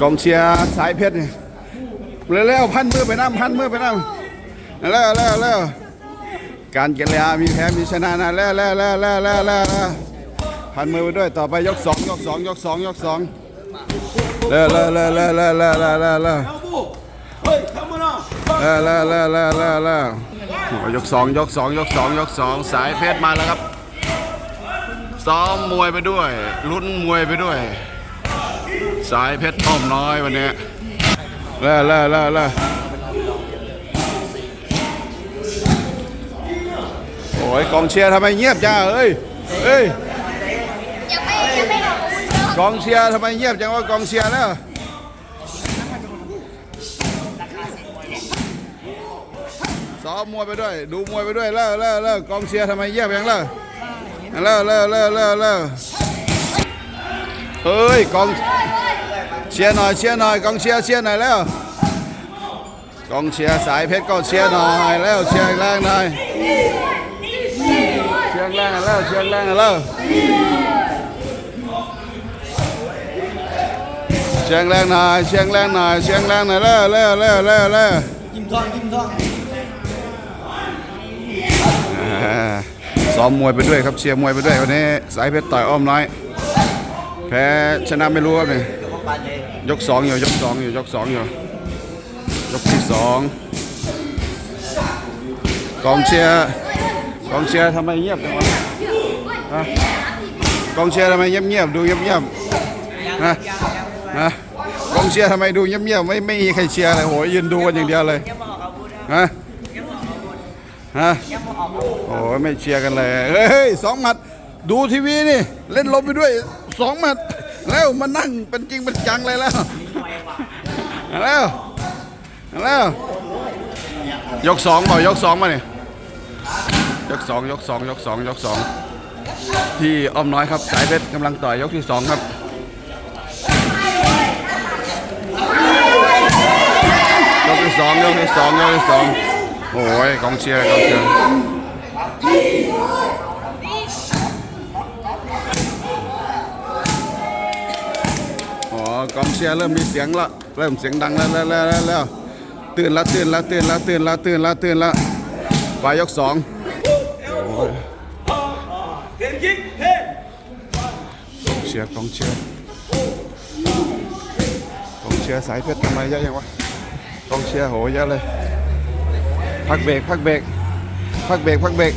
กองเชียร์สายเพชรนี่เร็วๆพันมือไปน้ำพันมือไปน้ำเร็วเร็วเร็วการกีฬามีแพ้มีชนะนะเร็วเร็วเร็วเร็วเร็วเร็วเร็วพันมือไปด้วยต่อไปยกสองยกสองยกสองยกสองเร็วเร็วเร็วเร็วเร็วเร็วเร็วเร็วแล้วแล้วแล้วแล้วแล้วแล้วยกสองยกสองยกสองยกสองสายเพชรมาแล้วครับซ้อมมวยไปด้วยลุ้นมวยไปด้วย สายเพชรอ้อมน้อยวันนี้แล้วแล้วแล้วแล้วโอ้ยกองเชียร์ทำไมเงียบจ้าเอ้ยเอ้ยกองเชียร์ทำไมเงียบจังว่ากองเชียร์แล้วซ้อมมวยไปด้วย ดูมวยไปด้วยแล้วแล้วแล้วกองเชียร์ทำไมเงียบยังแล้วแล้วแล้วแล้วแล้วแล้ว เฮ้ยกองเชียร์หน่อยเชียร์หน่อยกองเชียร์เชียร์หน่อยแล้วกองเชียร์สายเพชรก็เชียร์หน่อยแล้วเชียร์แรงหน่อยเชียร์แรงหน่อยแล้วเชียร์แรงหน่อยแล้วเชียงแรงหน่อยเชียงแรงหน่อยเชียงแรงหน่อยเร็วเร็วเร็วเร็วเร็วจิ้มทองจิ้มทองอ่าซ้อมมวยไปด้วยครับเชียร์มวยไปด้วยวันนี้สายเพชรต่อยอ้อมน้อย แพ้ชนะไม่รู้ครับนี่ยกสองอยู่ยกสองอยู่ยกสองอยู่ยกที่สองกองเชียร์กองเชียร์ทำไมเงียบจังวะฮะกองเชียร์ทำไมเงียบเงียบดูเงียบเงียบๆฮะฮะกองเชียร์ทำไมดูเงียบเงียบไม่ไม่มีใครเชียร์เลยโหยืนดูกันอย่างเดียวเลยฮะฮะโอ้ยไม่เชียร์กันเลยเฮ้ยสองหมัดดูทีวีนี่เล่นลมไปด้วย สองหมัดแล้วมานั่งเป็นจริงเป็นจังเลยแล้วแล้วแล้วยกสองเปล่ายกสองมาเนี่ยยกสองยกสองยกสองยกสองที่อ้อมน้อยครับสายเพชรกำลังต่อยยกที่สองครับยกที่สองยกที่สองยกที่สองโอ้ยกองเชียร์กองเชียร์อ๋อ กองเชียร์เริ่มมีเสียงละเริ่มเสียงดังแล้วแล้วแล้วแล้วตื่นล้วตื่นล้วตื่นล้วตื่นล้วตื่นล้วตื่นล้วปลายยกสองเก่งจริงเฮ้กองเชียร์กองเชียร์กองเชียร์สายเพชรทำไมเยอะยังวะกองเชียร์โหเยอะเลย พักเบรกพักเบรกพักเบรกพักเบรก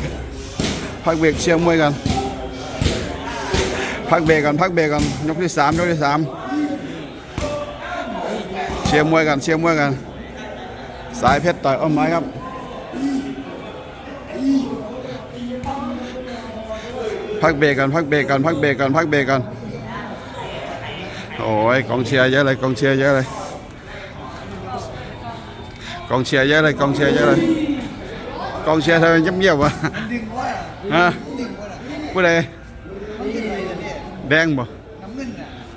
พักเบรกเชียร์มวยกันพักเบรกกันพักเบรกกันยกที่สามยกที่สาม เชียร์มวยกันเชียร์มวยกัน สายเพชรต่อยอ้อมไม้ครับ พักเบรกกันพักเบรกกันพักเบรกกันพักเบรกกันโอ้ยกองเชียร์เยอะเลยกองเชียร์เยอะเลยกองเชียร์เยอะเลยกองเชียร์เยอะเลยกองเชียร์ทำไมเงียบๆวะฮะผู้ใดแดงบ่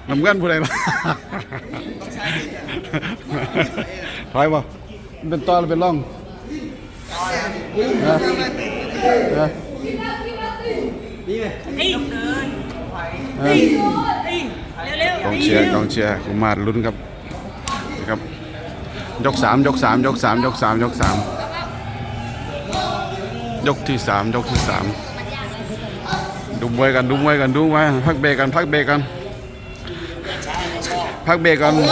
น้ำเงินผู้ใดบ่ถอยบ่มันเป็นตอนหรือเป็นร่องฮะฮะกองเชียร์กองเชียร์กุมารลุ้นครับนะครับ ยกสามยกสามยกสามยกสามยกสามยกที่สามยกที่สามดูมวยกันดูมวยกันดูมวยพักเบรกกันพักเบรกกัน พักเบรกกันเฮ้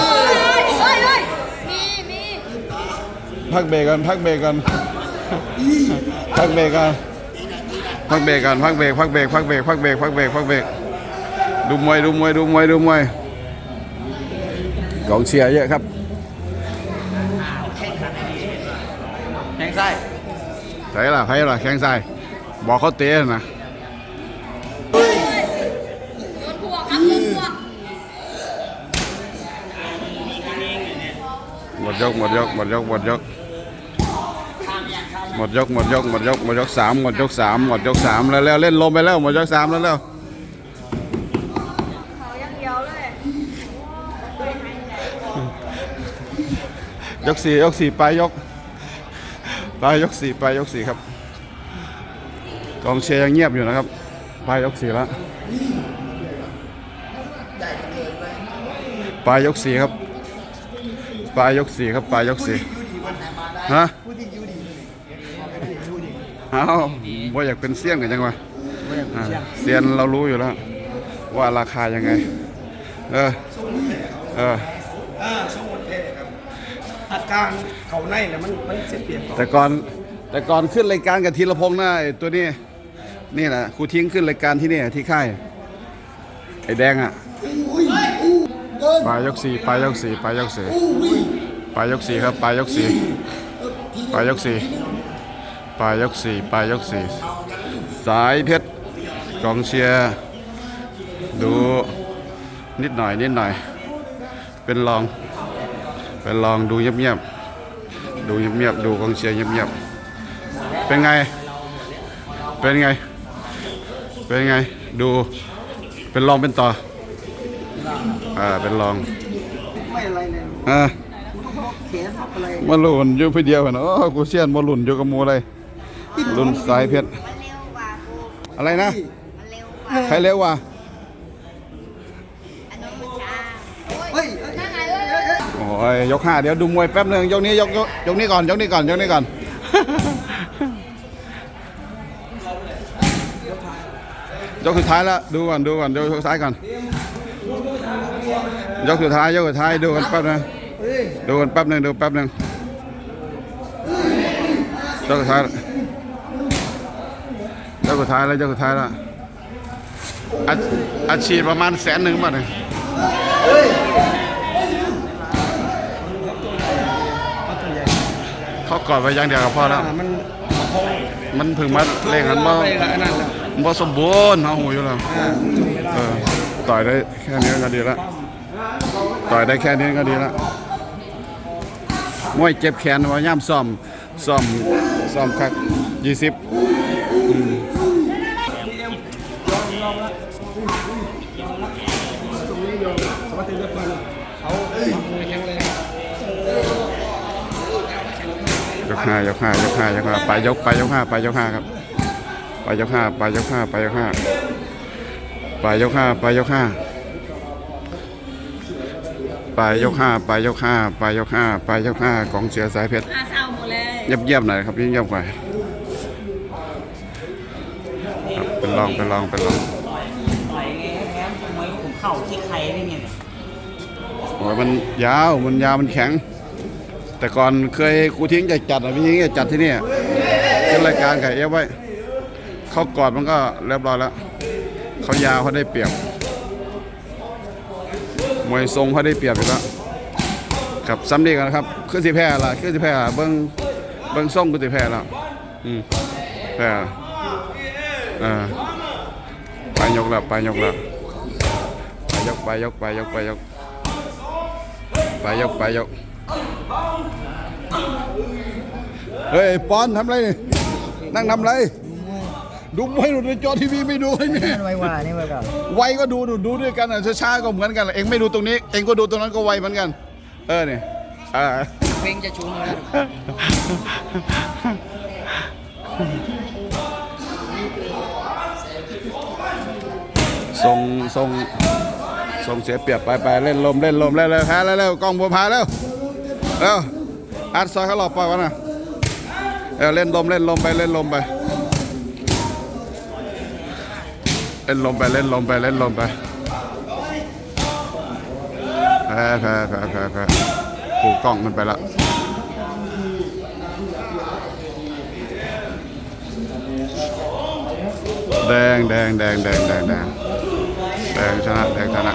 ยเฮ้ยเฮ้ยมีมีพักเบรกกันพักเบรกกันพักเบรกกันพักเบรกกันพักเบรก พักเบรก พักเบรก พักเบรก พักเบรก พักเบรก ดูมวย ดูมวย ดูมวย ดูมวยกองเชียร์เยอะครับแทงไส้ใส่ละใครล่ะแข้งซ้ายบอกเขาเตะนะ โดนบวกครับโดนบวก หมด ยกหมดยกหมดยกหมดยกหมดยกหมดยกหมดยกหมดยกสามหมดยกสามหมดยกสามแล้วแล้วเล่นลมไปแล้วหมดยกสามแล้วแล้วเขายกสี่ยกสี่ไปยยกปยกสี่ไปยกสี่ครับกองเชียร์ยังเงียบอยู่นะครับ ไปยกสี่แล้วไปยกสี่ครับ ปลายยกสี่ครับปลายยกสี่ฮะผู้ที่ยูดียูดีเอ้าว่าอยากเป็นเสี้ยนกันจังวะไม่อยากอ่าเชื่อเซียนเรารู้อยู่แล้ว ว่าราคายังไง เออ เอออ่าสมมติเลยครับอาการเขาในเนี่ยมันมันเสียเปรียบต่อแต่ก่อนแต่ก่อนขึ้นรายการกับธีรพงษ์นะไอ้ตัวนี้ นี่แหละครูทิ้งขึ้นรายการที่นี่ที่ค่ายไอ้แดงอะ ปลายยกสี่ปลายยกสี่ปลายยกสี่ปลายยกสี่ครับปลายยกสี่ปลายยกสี่ปลายยกสี่ปลายยกสี่สายเพชรกองเชียร์ดูนิดหน่อยนิดหน่อย เป็นรอง เป็นรองดูเงียบๆดูเงียบๆดูกองเชียร์เงียบๆเป็นไง เป็นไง เป็นไงดูเป็นรองเป็นต่อ อ่าเป็นรองไม่อะไรเลยอ่าเขียนทับอะไรมาหลุนอยู่พี่เดียวกันโอ้กูเซียนมาหลุนอยู่กับหมูอะไรหลุนสายเพชรมันเร็วกว่ากูอะไรนะมันเร็วกว่าใครเร็วกว่าอันนั้นมันช้าเฮ้ยนั่นไงเอ้ยเอ้ยเอ้ยโอ้ยยกห้าเดี๋ยวดูมวยแป๊บหนึงยกนี้ยกยกยกนี้ก่อนยกนี้ก่อนยกนี้ก่อนยกสุดท้ายแล้วดูก่อนดูก่อนยกสุดท้ายก่อน ยกสุดท้ายยกสุดท้ายดูกันแป๊บนึงดูกันแป๊บนึงดูแป๊บนึงยกสุดท้ายยกสุดท้ายแล้วยกสุดท้ายแล้วอัดอัดฉีดประมาณแสนหนึ่งบาทเลยเขากอดไว้อย่างเดียวกับพ่อแล้ว มันมันเพึ่งมาเล่นกันบ่ไปละอันนั้นแล้วบ่สมบูรณ์เฮาหูอยู่แล้วอ่าจงไม่ได้เออต่อยได้แค่นี้ก็ดีแล้ว ต่อยได้แค่นี้ก็ดีแล้วมวยเจ็บแขนว่าย่ำซ่อมซ่อมซ่อมคัตรงนี้โยมสวัสดีทุกคนเขาแข็งแรงยกห้ายกห้ายกห้ายกห้าไปยกไปยกห้าไปยกห้าครับไปยกห้าไปยกห้าไปยกห้าไปยกห้าไปยกห้า ไปยกห้าไปยกห้าไปยกห้าไปยกห้ากองเชียร์สายเพชรอาเศร้าหมดเลยเยียบๆหน่อยครับเยียบๆหน่อยครับเป็นรองเป็นรองเป็นรองต่อยไงแพ้มวยผมเข่าที่ใครได้ไงเนี่ยโอ้ยมันยาวมันยาวมันแข็ง แต่ก่อนเคยครูทิ้งจะจัดอะพี่ทิ้งจะจัดที่นี่ขึ้นรายการกับเอฟไว้ เข้ากอดมันก็เรียบร้อยแล้วเขายาวเขาได้เปรียบ มวยทรงเขาได้เปรียบอยู่แล้วครับซ้ำดีกันนะครับขึ้นสิแพ้ละขึ้นสิแพ้ละเบิ้งเบิ้งส่งขึ้นสิแพ้แล้วอืมแพ้ละเออไปยกแล้วไปยกแล้วไปยกไปยกไปยกไปยกไปยกไปยกเฮ้ยปอนทำอะไรนี่นั่งทำอะไร ดูมวยดูในจอทีวีไม่ดูเลยเนี่ยไว้ว่านี่ไว้ก่อนไวก็ดูดูดูด้วยกันอะช้าๆก็เหมือนกัน เองไม่ดูตรงนี้ เองก็ดูตรงนั้นก็ไวเหมือนกัน เออเนี่ยอ่าเพลงจะชูมือแล้วส่งส่งส่งเสียเปรียบไปไปเล่นลมเล่นลมเล่นเลยแพ้แล้วเร็วกล้องบัวพาแล้วเร็วอัดซอยเขาหลอกปล่อยวะนะเออเล่นลมเล่นลมไปเล่นลมไป เล่นลมไปเล่นลมไปเล่นลมไปแพ้แพ้แพ้แพ้แพ้ผูกกล้องมันไปละแดงแดงแดงแดงแดงแดงแดงชนะแดงชนะ